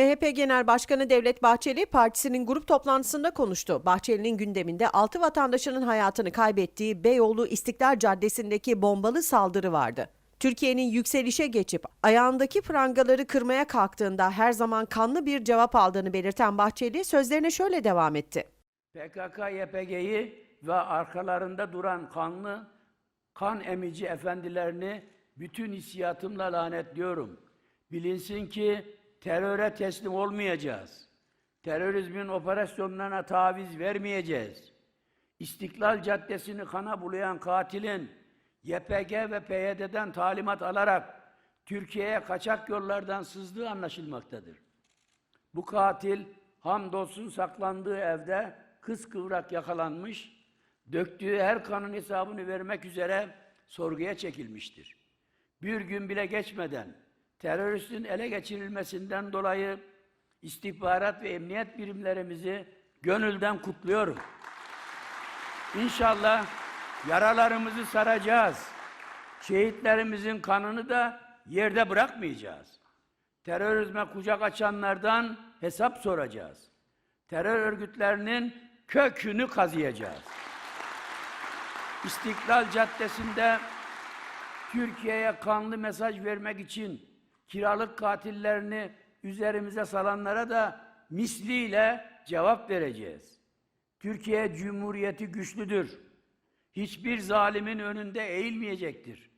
MHP Genel Başkanı Devlet Bahçeli partisinin grup toplantısında konuştu. Bahçeli'nin gündeminde 6 vatandaşının hayatını kaybettiği Beyoğlu İstiklal Caddesi'ndeki bombalı saldırı vardı. Türkiye'nin yükselişe geçip ayağındaki prangaları kırmaya kalktığında her zaman kanlı bir cevap aldığını belirten Bahçeli sözlerine şöyle devam etti. PKK, YPG'yi ve arkalarında duran kanlı, kan emici efendilerini bütün hissiyatımla lanetliyorum. Bilinsin ki teröre teslim olmayacağız. Terörizmin operasyonlarına taviz vermeyeceğiz. İstiklal Caddesi'ni kana bulayan katilin YPG ve PYD'den talimat alarak Türkiye'ye kaçak yollardan sızdığı anlaşılmaktadır. Bu katil hamdolsun saklandığı evde kıskıvrak yakalanmış, döktüğü her kanın hesabını vermek üzere sorguya çekilmiştir. Bir gün bile geçmeden teröristin ele geçirilmesinden dolayı istihbarat ve emniyet birimlerimizi gönülden kutluyorum. İnşallah yaralarımızı saracağız. Şehitlerimizin kanını da yerde bırakmayacağız. Terörizme kucak açanlardan hesap soracağız. Terör örgütlerinin kökünü kazıyacağız. İstiklal Caddesi'nde Türkiye'ye kanlı mesaj vermek için kiralık katillerini üzerimize salanlara da misliyle cevap vereceğiz. Türkiye Cumhuriyeti güçlüdür. Hiçbir zalimin önünde eğilmeyecektir.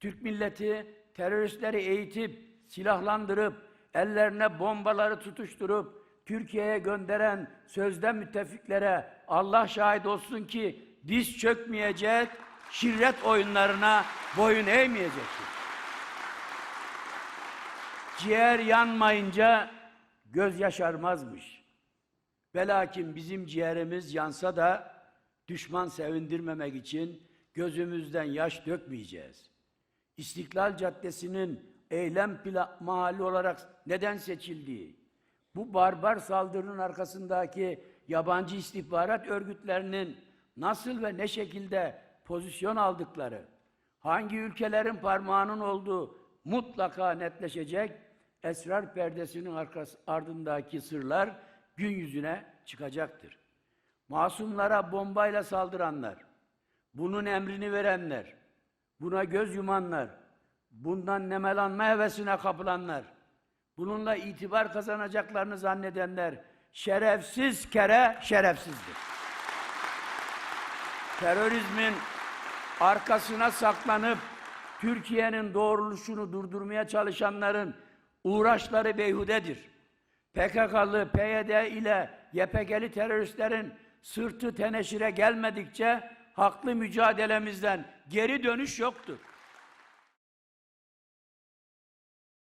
Türk milleti teröristleri eğitip, silahlandırıp, ellerine bombaları tutuşturup, Türkiye'ye gönderen sözde müttefiklere Allah şahit olsun ki diz çökmeyecek, şirret oyunlarına boyun eğmeyecektir. Ciğer yanmayınca göz yaşarmazmış. Velakin bizim ciğerimiz yansa da düşman sevindirmemek için gözümüzden yaş dökmeyeceğiz. İstiklal Caddesi'nin eylem mahalli olarak neden seçildiği, bu barbar saldırının arkasındaki yabancı istihbarat örgütlerinin nasıl ve ne şekilde pozisyon aldıkları, hangi ülkelerin parmağının olduğu mutlaka netleşecek, esrar perdesinin arkası, ardındaki sırlar gün yüzüne çıkacaktır. Masumlara bombayla saldıranlar, bunun emrini verenler, buna göz yumanlar, bundan nemelanma hevesine kapılanlar, bununla itibar kazanacaklarını zannedenler, şerefsiz kere şerefsizdir. Terörizmin arkasına saklanıp Türkiye'nin doğruluşunu durdurmaya çalışanların uğraşları beyhudedir. PKK'lı, PYD ile YPG'li teröristlerin sırtı teneşire gelmedikçe haklı mücadelemizden geri dönüş yoktur.